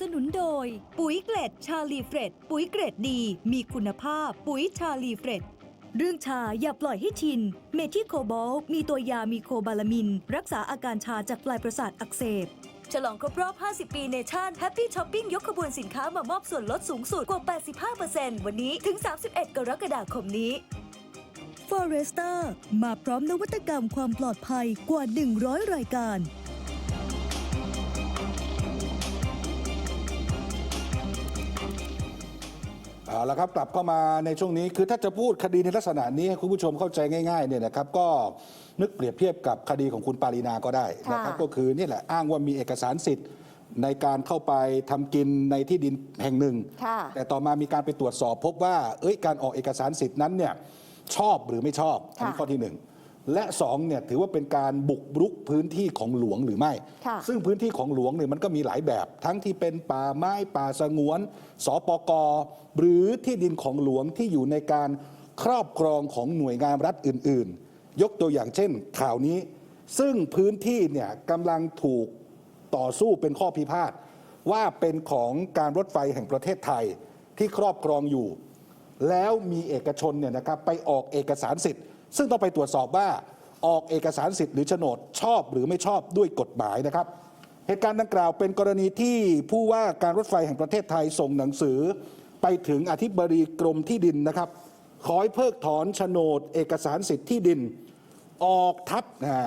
สนุนโดย ปุ๋ยเกรดชาลีเฟรดปุ๋ยเกรดดี มีคุณภาพ ปุ๋ยชาลีเฟรดเรื่องชาอย่าปล่อยให้ชิน เมทิโคบอลมีตัวยามีโคบาลามิน รักษาอาการชาจากปลายประสาทอักเสบ ฉลองครบรอบ 50 ปีเนชั่นแฮปปี้ช้อปปิ้งยกขบวนสินค้ามามอบส่วนลดสูงสุดกว่า 85%วันนี้ถึง 31 กรกฎาคมนี้ Foresta มาพร้อมนวัตกรรมความปลอดภัยกว่า 100 รายการ เอาละครับกลับเข้ามาในช่วงนี้คือถ้าจะพูดคดีในลักษณะนี้ให้คุณผู้ชมเข้าใจง่ายๆเนี่ยนะครับก็นึกเปรียบเทียบกับคดีของคุณปารีนาก็ได้นะครับค่ะก็คือนี่แหละอ้างว่ามีเอกสารสิทธิ์ในการเข้าไปทำกินในที่ดินแห่งหนึ่งค่ะแต่ต่อมามีการไปตรวจสอบพบว่าเอ้ยการออกเอกสารสิทธิ์นั้นเนี่ยชอบหรือไม่ชอบอันนี้ค่ะข้อที่หนึ่ง และสองเนี่ยถือว่าเป็นการบุกรุกพื้นที่ของหลวงหรือไม่ค่ะซึ่งพื้นที่ของหลวงเนี่ยมันก็มีหลายแบบ ทั้งที่เป็นป่าไม้ป่าสงวน สปกหรือที่ดินของหลวงที่อยู่ในการครอบครองของหน่วยงานรัฐอื่น ๆ ยกตัวอย่างเช่น ข่าวนี้ ซึ่งพื้นที่เนี่ยกำลังถูกต่อสู้เป็นข้อพิพาทว่าเป็นของการรถไฟแห่งประเทศไทยที่ครอบครองอยู่ แล้วมีเอกชนเนี่ยนะครับไปออกเอกสารสิทธิ์ ซึ่งต้องไปตรวจสอบว่าออกเอกสารสิทธิ์หรือโฉนดชอบหรือไม่ชอบด้วยกฎหมายนะครับ เหตุการณ์ดังกล่าวเป็นกรณีที่ผู้ว่าการรถไฟแห่งประเทศไทยส่งหนังสือ ไปถึงอธิบดีกรมที่ดินนะครับ ขอให้เพิกถอนโฉนด เอกสารสิทธิ์ที่ดิน ออกทับนะ